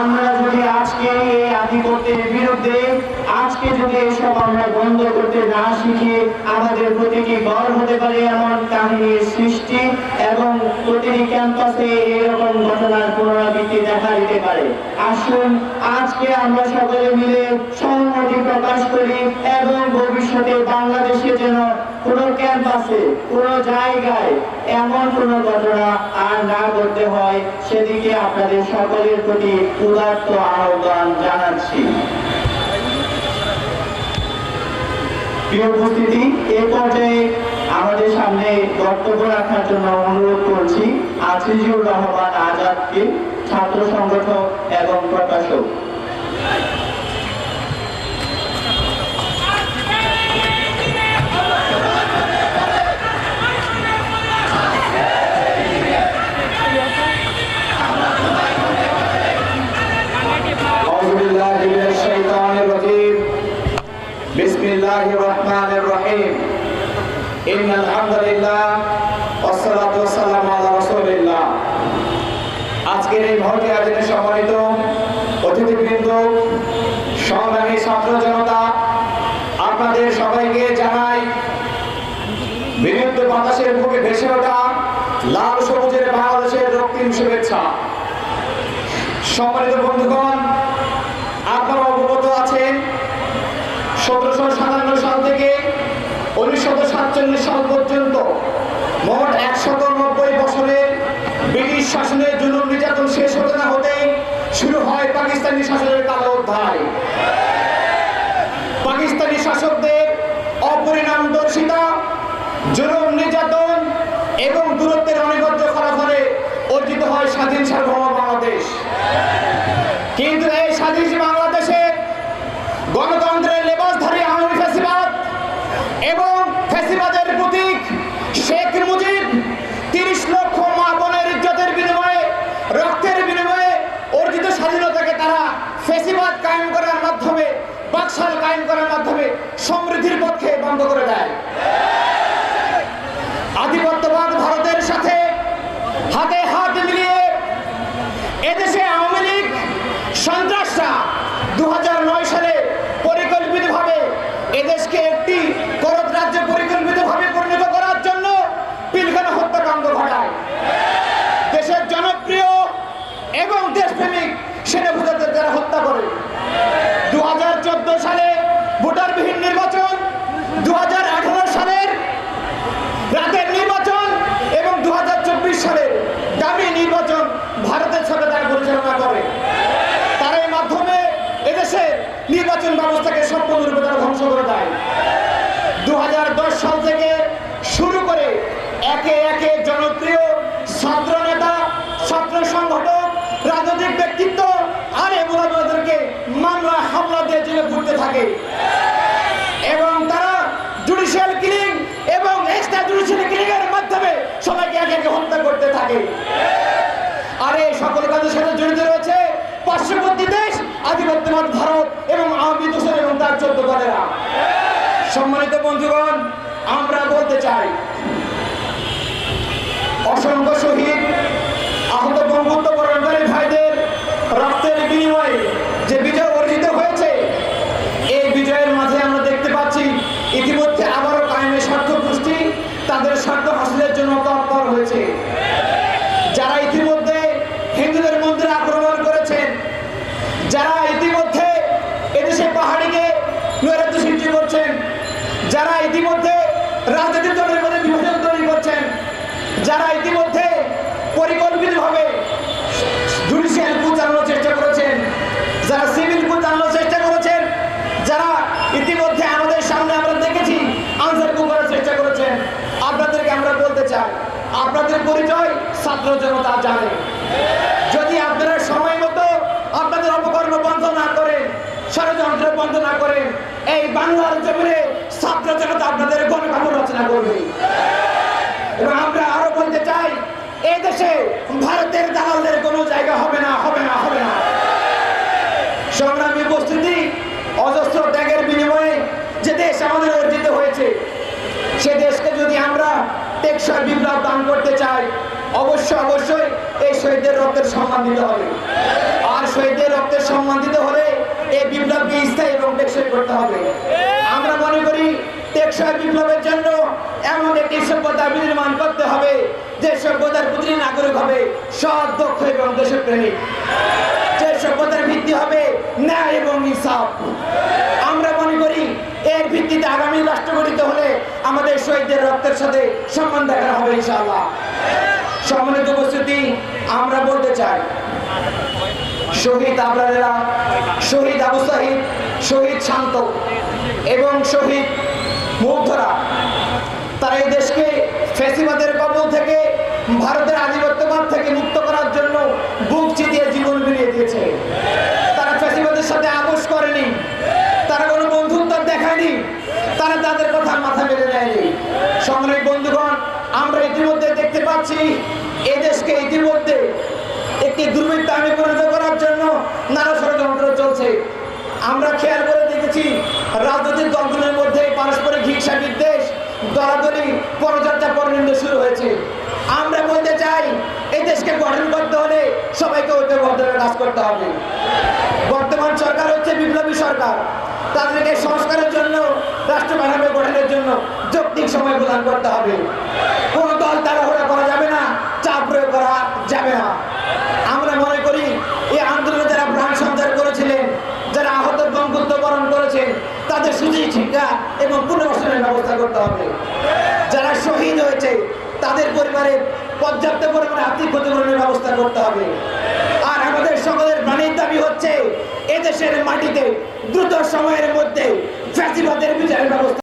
আমরা যদি আজকে এই আধিপত্যের বিরুদ্ধে, আজকে যদি এসব আমরা বন্ধ করতে না শিখি, আমাদের প্রতিটি গড় হতে পারে এমন কাহিনীর সৃষ্টি এবং প্রতিটি ক্যাম্পাসে এরকম ঘটনার পুনরাবৃত্তি দেখা দিতে পারে। আসুন, আজকে আমরা সকলে মিলে প্রকাশ করি এবং ভবিষ্যতে বাংলাদেশে যেন কোনো ক্যাম্পাসে, কোনো জায়গায় এমন কোনো ঘটনা আর না করতে হয়, সেদিকে আপনাদের সকলের প্রতি উদাত্ত আহ্বান জানাচ্ছি। উপস্থিতি, এ পর্যায়ে আমাদের সামনে বক্তব্য রাখার জন্য অনুরোধ করছি আজিজুর রহমান আজাদকে, ছাত্র সংগঠক এবং প্রকাশক। بسم الله الرحمن الرحيم إن الحمد لله والصلاة والسلام على رسول الله আজকের এই ভর্তি আয়োজনে সম্মানিত অতিথিবৃন্দ সংগ্রামী ছাত্র জনতা আপনাদের সবাইকে জানাই বিরুদ্ধ বাতাসের বুকে ভেসে ওঠা লাল সবুজের বাংলাদেশের রক্তিম শুভেচ্ছা সম্মানিত বন্ধুগণ সতেরোশো সাতান্ন সাল থেকে উনিশশো সাতচল্লিশ সাল পর্যন্ত মোট একশত নব্বই বছরের ব্রিটিশ শাসনের জুলুম নির্যাতন শেষ হতে না হতেই শুরু হয় পাকিস্তানি শাসনের কালো অধ্যায় পাকিস্তানি শাসকদের অপরিণামদর্শিতা, জুলুম নির্যাতন এবং দূরত্বের অনিবার্য করার ফলে অর্জিত হয় স্বাধীন সার্বভৌম বাংলাদেশ। কিন্তু এই স্বাধীন বাংলাদেশে গণতন্ত্রের লেবাসধারী আওয়ামী ফ্যাসিবাদ এবং ফ্যাসিবাদের প্রতীক শেখ মুজিব তিরিশ লক্ষ মা বোনের ইজ্জতের বিনিময়ে রক্তের বিনিময়ে অর্জিত স্বাধীনতাকে তারা ফ্যাসিবাদ কায়েম করার মাধ্যমে বাকশাল কায়েম করার মাধ্যমে সমৃদ্ধির পক্ষে বন্ধ করে দেয়। আধিপত্যবাদ ভারতের সাথে হাতে হাত মিলিয়ে এদেশে আওয়ামী লীগ সন্ত্রাসরা দু সালে দেশপ্রেমিক সেনাভূতাদের তারা হত্যা করে। দু সালে ভোটারবিহীন নির্বাচন দু সালের রাতের নির্বাচন এবং দু সালের দামি নির্বাচন ভারতের সাথে তারা পরিচালনা করে। তার এই মাধ্যমে এদেশে নির্বাচন ব্যবস্থাকে সম্পূর্ণরূপে তারা ধ্বংস করে দেয়। দু হাজার দশ সাল থেকে শুরু করে একে একে জনপ্রিয় রাজনৈতিক ব্যক্তিত্ব আর এগুলোদেরকে মামলা, হামলা দিয়ে জেলে ঘুরতে থাকে। এবং তারা জুডিশিয়াল কিলিং এবং এক্সট্রা জুডিশিয়াল কিলিং এর মাধ্যমে সবাইকে একে একে হত্যা করতে থাকে। আর এই সকল কাজের সাথে জড়িত রয়েছে পার্শ্ববর্তী দেশ, আধিপত্যবাদ ভারত এবং আওয়ামী দোষর এবং তার চোদ্দ দলেরা সম্মানিত বন্ধুগণ, আমরা বলতে চাই, অসংখ্য শহীদ, আহত বঙ্গুত্ব রক্তের বিনিময়ে যে বিজয় চাই আপনাদের পরিচয় ছাত্র জনতা জানে। যদি আপনারা সময় মতো আপনাদের অপকর্ম বন্ধ না করেন, ষড়যন্ত্র বন্ধ না করেন, এই বাংলার জমিনে ছাত্র জনতা আপনাদের গণকামড় রচনা করবে। এবং আমরা আরও বলতে চাই এই দেশে ভারতের দালালদের কোনো জায়গা হবে না হবে না হবে না। সংগ্রামী উপস্থিতি অজস্র ত্যাগের বিনিময়ে যে দেশ আমাদের অর্জিত হয়েছে, সে দেশকে যদি আমরা টেকসই বিপ্লব দান করতে চাই অবশ্যই অবশ্যই এই শহীদদের রক্তের সম্মান দিতে হবে। আর শহীদদের রক্তের সম্মান দিতে হলে এই বিপ্লবকে স্থায়ী এবং টেকসই করতে হবে। আমরা মনে করি টেকসই বিপ্লবের জন্য এমন একটি সভ্যতা বিনির্মাণ করতে হবে, যে সভ্যতার প্রতিটি নাগরিক হবে সৎ, দক্ষ এবং দেশের দেশপ্রেমিক যে সভ্যতার ভিত্তি হবে ন্যায় এবং ইনসাফ। আমরা এর ভিত্তিতে আগামী রাষ্ট্র গঠিত হলে আমাদের শহীদদের রক্তের সাথে সম্মান দেখানো হবে ইনশাআল্লাহ। সম্মানিত উপস্থিতি, আমরা বলতে চাই, শহীদ আবরারেরা, শহীদ আবু সাহিদ, শহীদ শান্ত এবং শহীদ মুগ্ধরা, তারা এই দেশকে ফেসিবাদের কবল থেকে, ভারতের আধিপত্যবাদ থেকে মুক্ত করার জন্য বুক চিতিয়ে জীবন বিলিয়ে দিয়েছে তারা ফেসিবাদের সাথে আপোষ করেনি তারা কোনো বন্ধুত্ব দেখায়নি তারা তাদের কথা মাথা মেলে দেয়নি সংগ্রামী বন্ধুগণ আমরা ইতিমধ্যে দেখতে পাচ্ছি এই দেশকে ইতিমধ্যে একটি দুর্বৃত্ত আমি পরিণত করার জন্য নানা ষড়যন্ত্র চলছে। আমরা খেয়াল করে দেখেছি রাজনৈতিক দলগুলোর মধ্যে পারস্পরিক হিংসা বিদ্বেষ, দলাদলি পরচর্চা পরনিন্দ শুরু হয়েছে। আমরা বলতে চাই এই দেশকে গঠন করতে হলে সবাইকে ঐক্যবদ্ধ হয়ে কাজ করতে হবে। বর্তমান সরকার হচ্ছে বিপ্লবী সরকার। তাদেরকে সংস্কারের জন্য রাষ্ট্র গঠনের জন্য যৌক্তিক সময় প্রদান করতে হবে। কোন দল তাড়াহুড়া করা যাবে না চাপ প্রয়োগ করা যাবে না আমরা মনে করি এই আন্দোলনে যারা প্রাণ সঞ্চার করেছিলেন যারা আহত বঙ্গুত্ব বরণ করেছেন তাদের সুযোগ শিক্ষা এবং পুনর্বাসনের ব্যবস্থা করতে হবে। যারা শহীদ হয়েছে, তাদের পরিবারে পর্যাপ্ত পরিমাণে আর্থিক ক্ষতিপূরণের ব্যবস্থা করতে হবে। আর আমাদের সকলের প্রাণীর দাবি হচ্ছে, এদেশের মাটিতে দ্রুত সময়ের মধ্যে ফ্যাসিবাদের বিচারের ব্যবস্থা